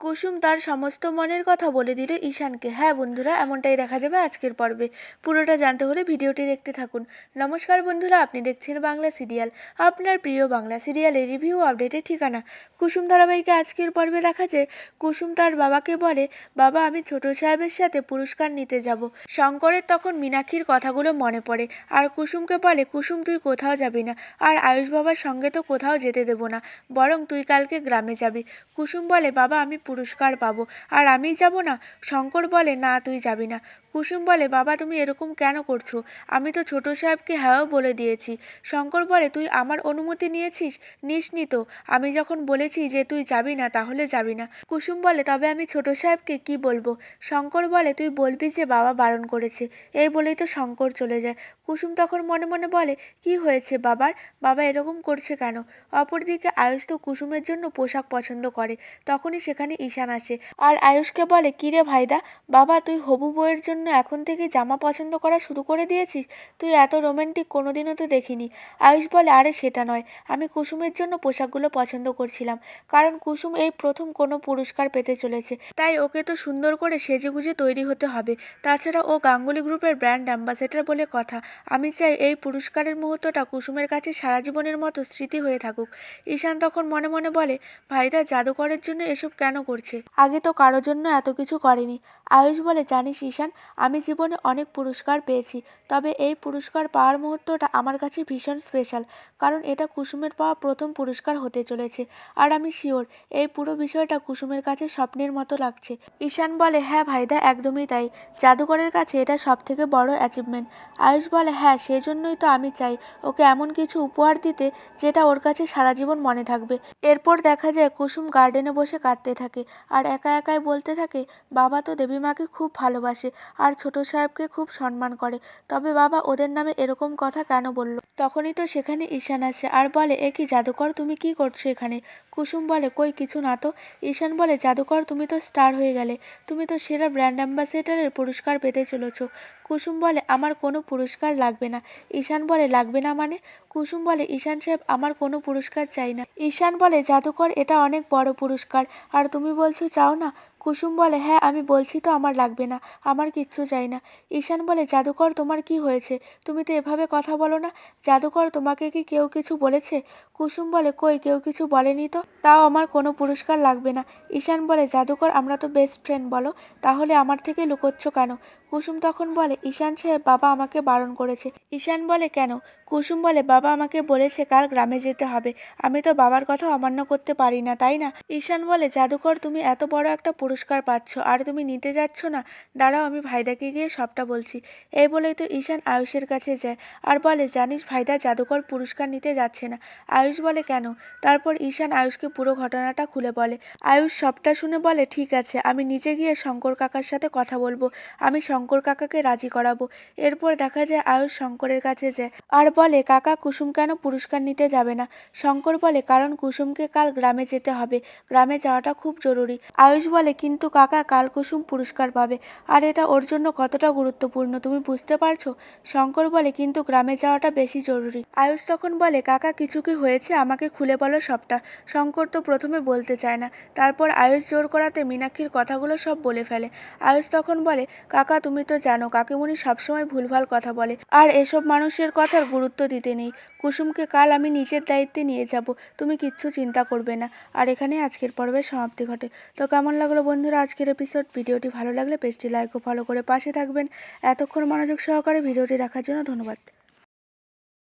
কুসুম তার সমস্ত মনের কথা বলে দিল ঈশানকে। হ্যাঁ বন্ধুরা, এমনটাই দেখা যাবে আজকের পর্বে। পুরোটা জানতে হলে ভিডিওটি দেখতে থাকুন। নমস্কার বন্ধুরা, আপনি দেখছেন বাংলা সিরিয়াল। আপনার প্রিয় বাংলা সিরিয়ালের রিভিউ আপডেটের ঠিকানা। কুসুম ধারাবাহিকে আজকের পর্বে দেখা যায়। কুসুম তার বাবাকে বলে, বাবা, আমি ছোট সাহেবের সাথে পুরস্কার নিতে যাব। শঙ্করের তখন মীনাক্ষীর কথাগুলো মনে পড়ে। আর কুসুমকে বলে, কুসুম, তুই কোথাও যাবি না। আর আয়ুষ বাবার সঙ্গে তো কোথাও যেতে দেবো না। বরং তুই কালকে গ্রামে যাবি। কুসুম বলে, বাবা, আমি পুরস্কার পাবো। আর আমি যাব না? শঙ্কর বলে না তুই যাবি না। কুসুম বলে, বাবা, তুমি এরকম কেন করছ? আমি তো ছোট সাহেবকে হ্যাঁও বলে দিয়েছি। শঙ্কর বলে, তুই আমার অনুমতি নিয়েছিস? নিসনি তো। আমি যখন বলেছি যে তুই যাবি না, তাহলে যাবি না। কুসুম বলে, তবে আমি ছোট সাহেবকে কি বলব? শঙ্কর বলে, তুই বলবি যে বাবা বারণ করেছে, এই বলেই তো শঙ্কর চলে যায়। কুসুম তখন মনে মনে বলে, কি হয়েছে বাবার? বাবা এরকম করছে কেন? অপরদিকে আয়ুষ তো কুসুমের জন্য পোশাক পছন্দ করে, তখনই সেখানে ঈশান আসে। আর আয়ুষকে বলে কিরে ভাইদা? বাবা, তুই হবু বউয়ের জন্য এখন থেকে জামা পছন্দ করা শুরু করে দিয়েছিস? তুই এত রোমান্টিক কোনোদিনও তো দেখিনি। আয়ুষ বলে, আরে, সেটা নয়। আমি কুসুমের জন্য পোশাকগুলো পছন্দ করছিলাম। কারণ কুসুম এই প্রথম কোনো পুরস্কার পেতে চলেছে। তাই ওকে তো সুন্দর করে সেজেগুজে তৈরি হতে হবে। তাছাড়া ও গাঙ্গুলি গ্রুপের ব্র্যান্ড অ্যাম্বাসেডার বলে কথা। আমি চাই এই পুরস্কারের মুহূর্তটা কুসুমের কাছে সারা জীবনের মতো স্মৃতি হয়ে থাকুক। ঈশান তখন মনে মনে বলে ভাইদা জাদুকরের জন্য এসব কেন করছে? আগে তো কারোর জন্য এত কিছু করেনি। আয়ুষ বলে, জানিস ঈশান আমি জীবনে অনেক পুরস্কার পেয়েছি, তবে এই পুরস্কার পাওয়ার মুহূর্তটা আমার কাছে ভীষণ স্পেশাল কারণ এটা কুসুমের পাওয়া প্রথম পুরস্কার হতে চলেছে। আর আমি শিওর এই পুরো বিষয়টা কুসুমের কাছে স্বপ্নের মতো লাগছে। ঈশান বলে হ্যাঁ ভাইদা, একদমই তাই। জাদুঘরের কাছে এটা সব থেকে বড় অ্যাচিভমেন্ট আয়ুষ বলে হ্যাঁ সেই জন্যই তো আমি চাই। ওকে এমন কিছু উপহার দিতে যেটা ওর কাছে সারা জীবন মনে থাকবে। এরপর দেখা যায় কুসুম গার্ডেনে বসে কাঁদতে থাকে। আর একা একাই বলতে থাকে, বাবা তো দেবী মাকে খুব ভালোবাসে। আর ছোট সাহেবকে খুব সম্মান করে। তবে বাবা ওদের নামে এরকম কথা কেন বলল? তখনই তো সেখানে ঈশান আসে। আর বলে, এ কি জাদুকর, তুমি কি করছ এখানে? কুসুম বলে, কই, কিছু না তো। ঈশান বলে, জাদুকর, তুমি তো স্টার হয়ে গেলে। তুমি তো সেরা ব্র্যান্ড অ্যাম্বাসেডারের পুরস্কার পেতে চলেছ। কুসুম বলে, আমার কোনো পুরস্কার লাগবে না। ঈশান বলে, লাগবে না মানে? কুসুম বলে, ঈশান সাহেব, আমার কোনো পুরস্কার চাই না। ঈশান বলে, জাদুকর, এটা অনেক বড় পুরস্কার। আর তুমি বলছো চাও না? কুসুম বলে হ্যাঁ আমি বলছি তো আমার লাগবে না, আমার কিচ্ছু চাই না। ঈশান বলে, জাদুকর, তোমার কি হয়েছে? তুমি তো এভাবে কথা বলো না। জাদুকর তোমাকে কি কেউ কিছু বলেছে? কুসুম বলে, কই, কেউ কিছু বলেনি তো? তাও আমার কোনো পুরস্কার লাগবে না। ঈশান বলে জাদুকর আমরা তো বেস্ট ফ্রেন্ড বলো। তাহলে আমার থেকে লুকোচ্ছ কেন? কুসুম তখন বলে, ঈশান সাহেব, বাবা আমাকে বারণ করেছে। ঈশান বলে, কেন? কুসুম বলে, বাবা আমাকে বলেছে কাল গ্রামে যেতে হবে। আমি তো বাবার কথা অমান্য করতে পারি না, তাই না? ঈশান বলে, জাদুকর, তুমি এত বড় একটা পুরস্কার পাচ্ছ, আর তুমি নিতে যাচ্ছ না? দাঁড়াও, আমি ভাইদাকে গিয়ে সবটা বলছি। এই বলেই তো ঈশান আয়ুষের কাছে যায়। আর বলে, জানিস ভাইদা, জাদুকর পুরস্কার নিতে যাচ্ছে না। আয়ুষ বলে, কেন? তারপর ঈশান আয়ুষকে পুরো ঘটনাটা খুলে বলে। আয়ুষ সবটা শুনে বলে, ঠিক আছে, আমি নিজে গিয়ে শঙ্কর কাকার সাথে কথা বলব। আমি শঙ্কর কাকাকে রাজি করাবো। এরপর দেখা যায় আয়ুষ শঙ্করের কাছে যায় আর বলে, কাকা, কুসুম কেন পুরস্কার নিতে যাবে না? শঙ্কর বলে, কারণ কুসুমকে কাল গ্রামে যেতে হবে। গ্রামে যাওয়াটা খুব জরুরি। আয়ুষ বলে, কিন্তু কাকা, কাল কুসুম পুরস্কার পাবে। আর এটা ওর জন্য কতটা গুরুত্বপূর্ণ, তুমি বুঝতে পারছ? শঙ্কর বলে, কিন্তু গ্রামে যাওয়াটা বেশি জরুরি। আয়ুষ তখন বলে, কাকা, কিছু কি হয়েছে? আমাকে খুলে বলো সবটা। শঙ্কর তো প্রথমে বলতে চায় না। তারপর আয়ুষ জোর করাতে মীনাক্ষীর কথাগুলো সব বলে ফেলে। আয়ুষ তখন বলে, কাকা তুমি তো জানো, কাকিমণি সবসময় ভুলভাল কথা বলে। আর এসব মানুষের কথার গুরুত্ব দিতে নেই। কুসুমকে কাল আমি নিজের দায়িত্বে নিয়ে যাব, তুমি কিচ্ছু চিন্তা করবে না। আর এখানে আজকের পর্বের সমাপ্তি ঘটে। তো কেমন লাগল বন্ধুরা আজকের এপিসোড ভিডিওটি ভালো লাগলে পেজটি লাইক ও ফলো করে পাশে থাকবেন। এতক্ষণ মনোযোগ সহকারে ভিডিওটি দেখার জন্য ধন্যবাদ।